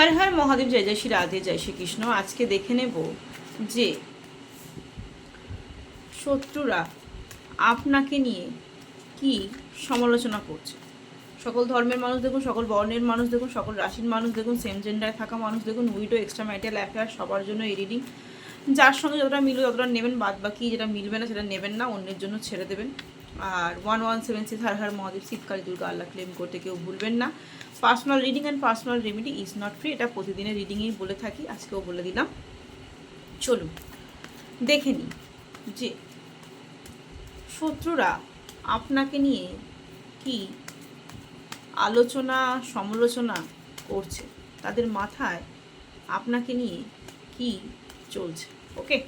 হর হর মহাদেব, জয় জয় শ্রী রাধে, জয় শ্রীকৃষ্ণ আজকে দেখে নেব যে শত্রুরা আপনাকে নিয়ে কি সমালোচনা করছে। সকল ধর্মের মানুষ দেখুন, সকল বর্ণের মানুষ দেখুন, সকল রাশির মানুষ দেখুন সেম জেন্ডারে থাকা মানুষ দেখুন উইডো এক্সট্রা ম্যারিটাল অ্যাফেয়ার সবার জন্য এই যার সঙ্গে যতটা মিলবে ততটা নেবেন বাদ বাকি যেটা মিলবে না সেটা নেবেন না, অন্যের জন্য ছেড়ে দেবেন। আর one one seven six Har Har Mahadev, শীতকালী Durga, আল্লাহ ক্লেম করতে কেউ ভুলবেন না। Personal reading and personal remedy is not free এটা প্রতিদিনের রিডিংয়েই বলে থাকি, আজকেও বলে দিলাম। চলুন, দেখে নিই যে শত্রুরা আপনাকে নিয়ে কি আলোচনা, সমালোচনা করছে? তাদের মাথায় আপনাকে নিয়ে কি চলছে? ওকে?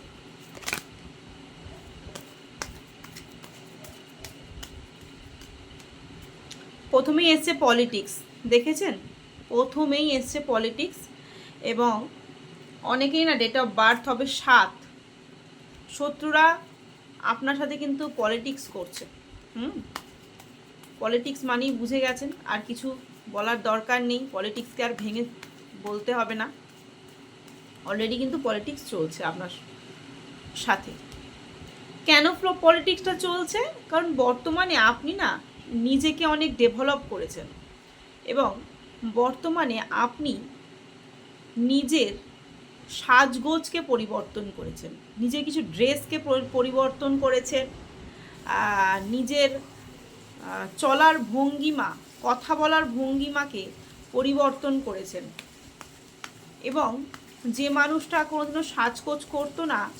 প্রথমেই এসছে পলিটিক্স দেখেছেন? প্রথমেই এসছে পলিটিক্স এবং অনেকেই না ডেট অফ বার্থ হবে সাত। শত্রুরা আপনার সাথে কিন্তু পলিটিক্স করছে। হুম? পলিটিক্স মানেই বুঝে গেছেন, আর কিছু বলার দরকার নেই। পলিটিক্সকে আর ভেঙে বলতে হবে না। অলরেডি কিন্তু পলিটিক্স চলছে আপনার সাথে। কেন ফ্লো পলিটিক্সটা চলছে? কারণ বর্তমানে আপনি না নিজেকে অনেক ডেভেলপ করেছেন। এবং বর্তমানে আপনি নিজের সাজগোজকে পরিবর্তন করেছেন। নিজের কিছু ড্রেসকে পরিবর্তন করেছেন। নিজের চলার ভঙ্গিমা, কথা বলার ভঙ্গিমাকে পরিবর্তন করেছেন। এবং যে মানুষটা কোনোদিনও সাজগোজ করতো না,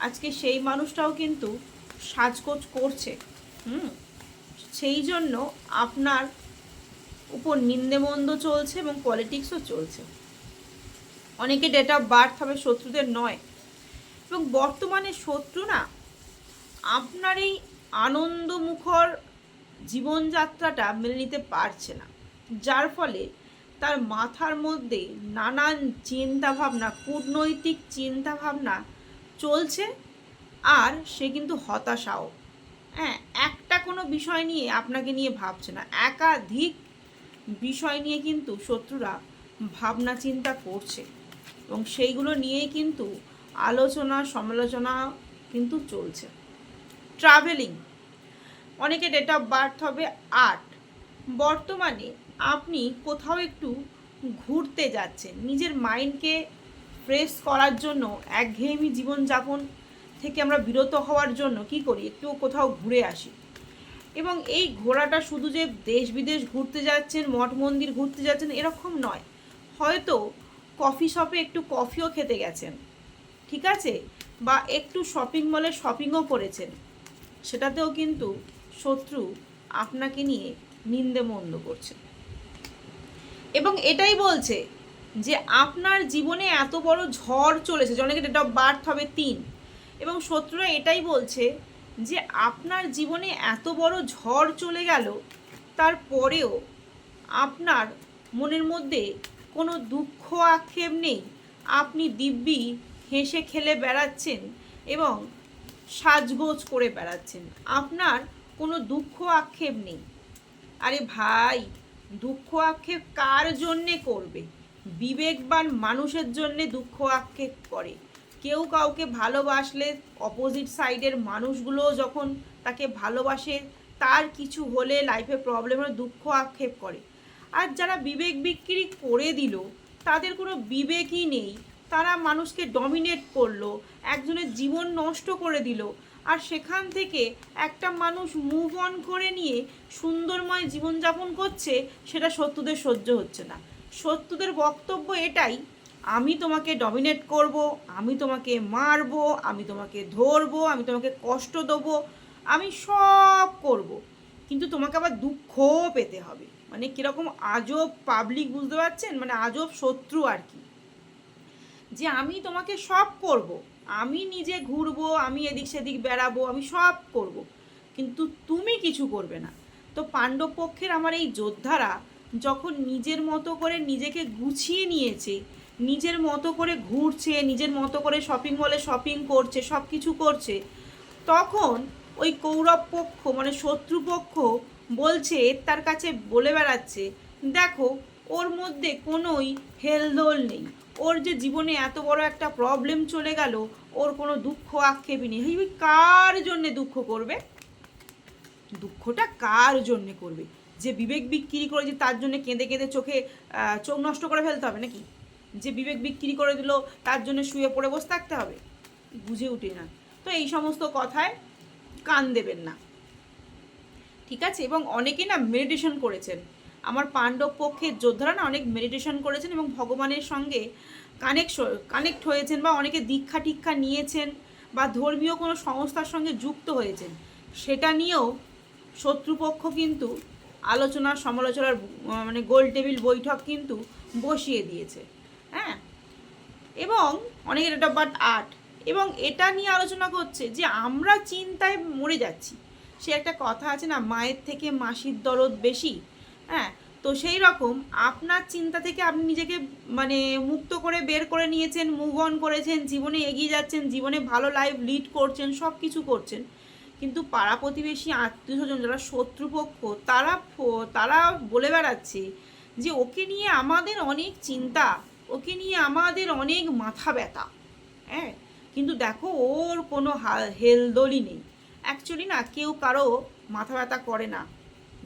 আজকে সেই মানুষটাও কিন্তু সাজগোজ করছে। হুম? সেই জন্য আপনার উপর নিন্দেমন্দ চলছে এবং পলিটিক্সও চলছে। অনেকে ডেট অফ বার্থ হবে শত্রুদের নয়। এবং বর্তমানে শত্রু না, আপনার এই আনন্দমুখর জীবনযাত্রাটা মেনে নিতে পারছে না। যার ফলে তার মাথার মধ্যে নানান চিন্তাভাবনা, কূটনৈতিক চিন্তাভাবনা চলছে আর সে কিন্তু হতাশাও। হ্যাঁ একটা কোনো বিষয় নিয়ে আপনাকে নিয়ে ভাবছে না। একাধিক বিষয় নিয়ে কিন্তু শত্রুরা ভাবনা চিন্তা করছে এবং সেইগুলো নিয়েই কিন্তু আলোচনা, সমালোচনা কিন্তু চলছে। ট্রাভেলিং অনেকে ডেট অফ বার্থ হবে আট। বর্তমানে আপনি কোথাও একটু ঘুরতে যাচ্ছেন, নিজের মাইন্ডকে ফ্রেশ করার জন্য, একঘেয়েমি জীবনযাপন থেকে আমরা বিরত হওয়ার জন্য কি করি? একটু কোথাও ঘুরে আসি। এবং এই ঘোরাটা শুধু যে দেশ বিদেশ ঘুরতে যাচ্ছেন, মঠ মন্দির ঘুরতে যাচ্ছেন, এরকম নয়। হয়তো কফি শপে একটু কফিও খেতে গেছেন, ঠিক আছে? বা একটু শপিং মলে শপিংও করেছেন। সেটাতেও কিন্তু শত্রু আপনাকে নিয়ে নিন্দে মন্দ করছে। এবং এটাই বলছে যে আপনার জীবনে এত বড় ঝড় চলেছে অনেকে ডেট অফ বার্থ হবে তিন। এবং শত্রুরা এটাই বলছে যে আপনার জীবনে এত বড় ঝড় চলে গেল, তারপরেও আপনার মনের মধ্যে কোনো দুঃখ আক্ষেপ নেই। আপনি দিব্যি হেসে খেলে বেড়াচ্ছেন এবং সাজগোজ করে বেড়াচ্ছেন। আপনার কোনো দুঃখ আক্ষেপ নেই। আরে ভাই, দুঃখ আক্ষেপ কার জন্যে করবে? বিবেকবান মানুষের জন্যে দুঃখ আক্ষেপ করে। কেউ কাউকে ভালোবাসলে অপোজিট সাইডের মানুষগুলো যখন তাকে ভালোবাসে, তার কিছু হলে লাইফে প্রবলেম হলে দুঃখ আক্ষেপ করে। আর যারা বিবেক বিক্রি করে দিল, তাদের কোনো বিবেকই নেই। তারা মানুষকে ডমিনেট করল, একজনের জীবন নষ্ট করে দিল, আর সেখান থেকে একটা মানুষ মুভ অন করে নিয়ে সুন্দরময় জীবনযাপন করছে, সেটা শত্রুদের সহ্য হচ্ছে না। শত্রুদের বক্তব্য এটাই আমি তোমাকে ডমিনেট করব, আমি তোমাকে মারবো, আমি তোমাকে ধরবো, আমি তোমাকে কষ্ট দেবো, আমি সব করব। কিন্তু তোমাকে আবার দুঃখও পেতে হবে। মানে কীরকম আজব পাবলিক বুঝতে পারছেন? মানে আজব শত্রু আর কি। যে আমি তোমাকে সব করব। আমি নিজে ঘুরবো, আমি এদিক সেদিক বেড়াবো, আমি সব করব। কিন্তু তুমি কিছু করবে না। তো পাণ্ডব পক্ষের আমার এই যোদ্ধারা যখন নিজের মতো করে নিজেকে গুছিয়ে নিয়েছে নিজের মতো করে ঘুরছে, নিজের মতো করে শপিং মলে শপিং করছে সব কিছু করছে, তখন ওই কৌরব পক্ষ মানে শত্রুপক্ষ বলছে তার কাছে বলে বেড়াচ্ছে, দেখো, ওর মধ্যে কোনোই হেলদোল নেই। ওর যে জীবনে এত বড় একটা প্রবলেম চলে গেল, ওর কোনো দুঃখ আক্ষেপই নেই। এই কার জন্যে দুঃখ করবে? দুঃখটা কার জন্যে করবে? যে বিবেক বিক্রি করে যে তার জন্য কেঁদে কেঁদে চোখে চোখ নষ্ট করে ফেলতে হবে নাকি? যে বিবেক বিক্রি করে দিল, তার জন্য শুয়ে পড়ে বসে থাকতে হবে? বুঝে উঠি না। তো এই সমস্ত কথায় কান দেবেন না। ঠিক আছে? এবং অনেকে না মেডিটেশন করেছেন। আমার পাণ্ডব পক্ষের যোদ্ধারা না অনেক মেডিটেশন করেছেন এবং ভগবানের সঙ্গে কানেক্ট কানেক্ট হয়েছেন বা অনেকে দীক্ষা টিক্ষা নিয়েছেন বা ধর্মীয় কোনো সংস্থার সঙ্গে যুক্ত হয়েছেন। সেটা নিয়েও শত্রুপক্ষ কিন্তু আলোচনা, সমালোচনার মানে গোল টেবিল বৈঠক কিন্তু বসিয়ে দিয়েছে। হ্যাঁ? এবং অনেকে ডেট অফ বার্থ আট এবং এটা নিয়ে আলোচনা করছে যে আমরা চিন্তায় মরে যাচ্ছি। সে একটা কথা আছে না, মায়ের থেকে মাসির দরদ বেশি হ্যাঁ? তো সেই রকম আপনার চিন্তা থেকে আপনি নিজেকে মানে মুক্ত করে বের করে নিয়েছেন মুভ অন করেছেন, জীবনে এগিয়ে যাচ্ছেন, জীবনে ভালো লাইফ লিড করছেন সব কিছু করছেন। কিন্তু পাড়া প্রতিবেশী, আত্মীয় স্বজন যারা শত্রুপক্ষ, তারা তারা বলে বেড়াচ্ছে যে ওকে নিয়ে আমাদের অনেক চিন্তা। ওকে নিয়ে আমাদের অনেক মাথা ব্যথা। হ্যাঁ? কিন্তু দেখো, ওর কোনো হেলদোলই নেই। অ্যাকচুয়ালি না, কেউ কারও মাথা ব্যথা করে না।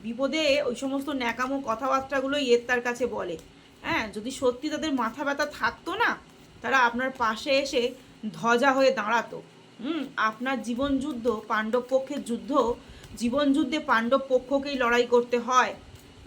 বিপদে ওই সমস্ত ন্যাকামো কথাবার্তাগুলো এর তার কাছে বলে। হ্যাঁ? যদি সত্যি তাদের মাথা ব্যথা থাকতো না, তারা আপনার পাশে এসে ধ্বজা হয়ে দাঁড়াতো। হুম? আপনার জীবন যুদ্ধ পাণ্ডব পক্ষের যুদ্ধ জীবনযুদ্ধে পাণ্ডব পক্ষকেই লড়াই করতে হয়।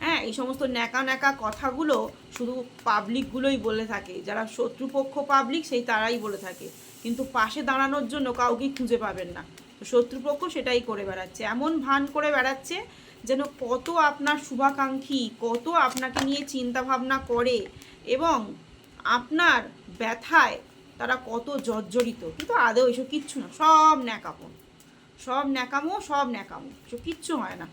হ্যাঁ এই সমস্ত ন্যাকা ন্যাকা কথাগুলো শুধু পাবলিকগুলোই বলে থাকে। যারা শত্রুপক্ষ পাবলিক সেই তারাই বলে থাকে। কিন্তু পাশে দাঁড়ানোর জন্য কাউকে খুঁজে পাবেন না। শত্রুপক্ষ সেটাই করে বেড়াচ্ছে। এমন ভান করে বেড়াচ্ছে যেন কত আপনার শুভাকাঙ্ক্ষী, কত আপনাকে নিয়ে চিন্তা ভাবনা করে এবং আপনার ব্যথায় তারা কত জর্জরিত। কিন্তু আদৌ এসব কিচ্ছু না। সব ন্যাকামো। সব ন্যাকামো সব ন্যাকামো। এসব কিচ্ছু হয় না।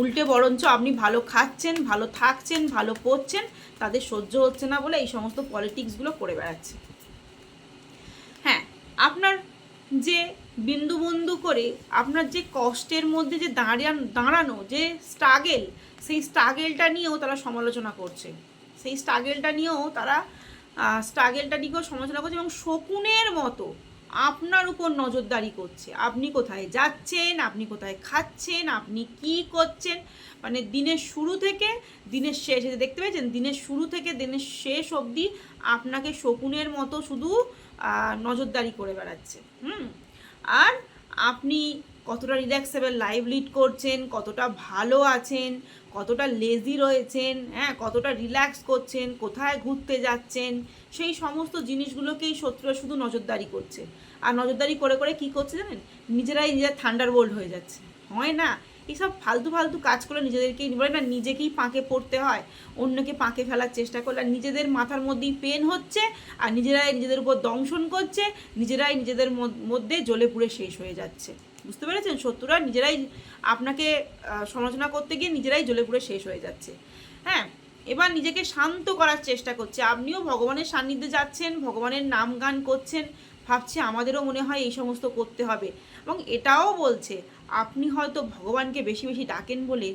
উল্টে বরঞ্চ আপনি ভালো খাচ্ছেন, ভালো থাকছেন, ভালো পড়ছেন, তাদের সহ্য হচ্ছে না বলে এই সমস্ত পলিটিক্সগুলো করে বেড়াচ্ছে। হ্যাঁ আপনার যে বিন্দু বন্ধু করে, আপনার যে কষ্টের মধ্যে যে দাঁড়ান দাঁড়ানো, যে স্ট্রাগেল সেই স্ট্রাগেলটা নিয়েও তারা সমালোচনা করছে। সেই স্ট্রাগেলটা নিয়েও তারা স্ট্রাগেলটা নিয়েও সমালোচনা করছে এবং শকুনের মতো আপনার উপর নজরদারি করছে। আপনি কোথায় যাচ্ছেন, আপনি কোথায় খাচ্ছেন, আপনি কি করছেন? মানে দিনের শুরু থেকে, দিনের শেষ দেখতে পেয়েছেন? দিনের শুরু থেকে, দিনের শেষ অবধি আপনাকে শকুনের মতো শুধু নজরদারি করে বেড়াচ্ছে। হুম? আর আপনি কতটা রিল্যাক্সেবল লাইভ লিড করছেন, কতটা ভালো আছেন কতটা লেজি রয়েছেন হ্যাঁ কতটা রিল্যাক্স করছেন, কোথায় ঘুরতে যাচ্ছেন, সেই সমস্ত জিনিসগুলোকেই শত্রুরা শুধু নজরদারি করছে। আর নজরদারি করে করে কি করছে জানেন? নিজেরাই নিজের থান্ডার বোল্ড হয়ে যাচ্ছে। হয় না? এইসব ফালতু ফালতু কাজ করে নিজেদেরকেই বলে না নিজেকেই পাঁকে পড়তে হয়, অন্যকে পাঁকে ফেলার চেষ্টা করলে নিজেদের মাথার মধ্যেই পেন হচ্ছে, আর নিজেরাই নিজেদের উপর দংশন করছে, নিজেরাই নিজেদের মধ্যে জ্বলে পুড়ে শেষ হয়ে যাচ্ছে। বুঝতে পেরেছেন? শত্রুরা নিজেরাই আপনাকে সমালোচনা করতে গিয়ে নিজেরাই জ্বলে পুড়ে শেষ হয়ে যাচ্ছে। হ্যাঁ এবার নিজেকে শান্ত করার চেষ্টা করছে। আপনিও ভগবানের সান্নিধ্যে যাচ্ছেন, ভগবানের নাম গান করছেন, ভাবছে আমাদেরও মনে হয় এই সমস্ত করতে হবে। এবং এটাও বলছে আপনি হয়তো ভগবানকে বেশি বেশি ডাকেন বলে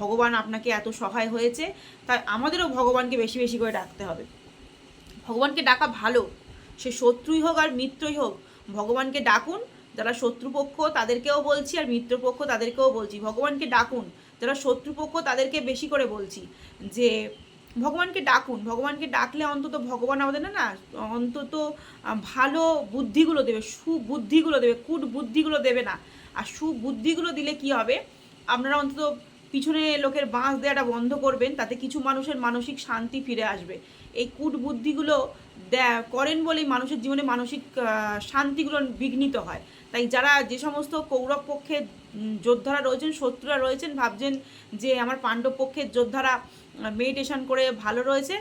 ভগবান আপনাকে এত সহায় হয়েছে, তাই আমাদেরও ভগবানকে বেশি বেশি করে ডাকতে হবে। ভগবানকে ডাকা ভালো, সে শত্রুই হোক আর মিত্রই হোক, ভগবানকে ডাকুন, যারা শত্রুপক্ষ তাদেরকেও বলছি আর মিত্রপক্ষ তাদেরকেও বলছি। ভগবানকে ডাকুন, যারা শত্রুপক্ষ তাদেরকে বেশি করে বলছি যে, ভগবানকে ডাকুন, ভগবানকে ডাকলে অন্তত ভগবান আমাদের না না, অন্তত ভালো বুদ্ধিগুলো দেবে, সুবুদ্ধিগুলো দেবে কুট বুদ্ধিগুলো দেবে না। আর সুবুদ্ধিগুলো দিলে কি হবে? আপনারা অন্তত পিছনে লোকের বাঁশ দেওয়াটা বন্ধ করবেন, তাতে কিছু মানুষের মানসিক শান্তি ফিরে আসবে। এই কুট বুদ্ধিগুলো করেন বলেই মানুষের জীবনে মানসিক শান্তিগুলো বিঘ্নিত হয়। তাই যারা যে সমস্ত কৌরব পক্ষের যোদ্ধারা রয়েছেন, শত্রুরা রয়েছেন, ভাবছেন যে আমার পাণ্ডব পক্ষের যোদ্ধারা মেডিটেশন করে ভালো রয়েছে,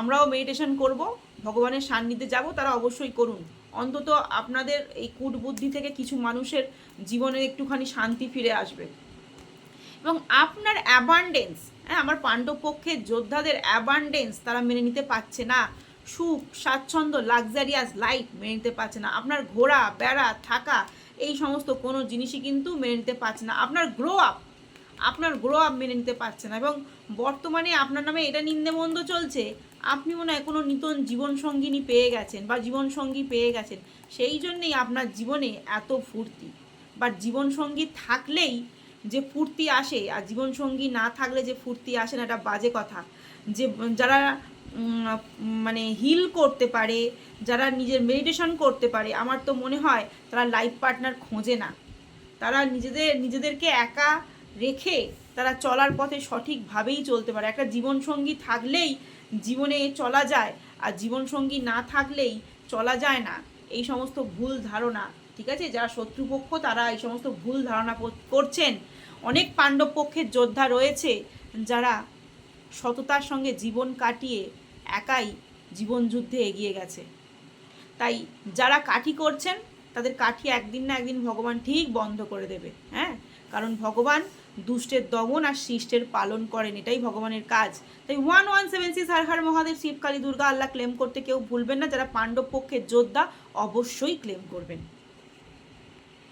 আমরাও মেডিটেশন করব, ভগবানের সান্নিধ্যে যাব, তারা অবশ্যই করুন। অন্তত আপনাদের এই কুট বুদ্ধি থেকে কিছু মানুষের জীবনে একটুখানি শান্তি ফিরে আসবে। এবং আপনার অ্যাবান্ডেন্স হ্যাঁ আমার পাণ্ডব পক্ষের যোদ্ধাদের অ্যাবান্ডেন্স তারা মেনে নিতে পারছে না। সুখ, স্বাচ্ছন্দ্য লাক্সারিয়াস লাইফ মেনে নিতে পারছে না। আপনার ঘোরা বেড়া, থাকা, এই সমস্ত কোনো জিনিসই কিন্তু মেনে নিতে পারছে না। আপনার গ্রো আপ আপনার গ্রো আপ মেনে নিতে পারছে না এবং বর্তমানে আপনার নামে এটা নিন্দেমন্দ চলছে, আপনি মনে হয় কোনো নূতন জীবনসঙ্গিনী পেয়ে গেছেন বা জীবনসঙ্গী পেয়ে গেছেন, সেই জন্যেই আপনার জীবনে এত ফুর্তি। বা জীবনসঙ্গী থাকলেই যে ফুর্তি আসে আর জীবনসঙ্গী না থাকলে যে ফুর্তি আসে না, এটা বাজে কথা। যে যারা মানে হিল করতে পারে, যারা নিজের মেডিটেশন করতে পারে, আমার তো মনে হয় তারা লাইফ পার্টনার খোঁজে না। তারা নিজেদের, নিজেদেরকে একা রেখে তারা চলার পথে সঠিকভাবেই চলতে পারে। একটা জীবনসঙ্গী থাকলেই জীবনে চলা যায়, আর জীবনসঙ্গী না থাকলেই চলা যায় না। এই সমস্ত ভুল ধারণা, ঠিক আছে? যারা শত্রুপক্ষ, তারা এই সমস্ত ভুল ধারণা করছেন। অনেক পাণ্ডব পক্ষের যোদ্ধা রয়েছে যারা সততার সঙ্গে জীবন কাটিয়ে একাই জীবন যুদ্ধে এগিয়ে গেছে। তাই যারা কাঠি করছেন, তাদের কাঠি একদিন না একদিন ভগবান ঠিক বন্ধ করে দেবে হ্যাঁ? কারণ ভগবান দুষ্টের দমন আর শিষ্টের পালন করেন, এটাই ভগবানের কাজ। তাই one one seven six Har Har Mahadev Shiva Kali Durga Allah claim করতে কেউ ভুলবেন না, যারা পাণ্ডব পক্ষের যোদ্ধা অবশ্যই ক্লেম করবেন।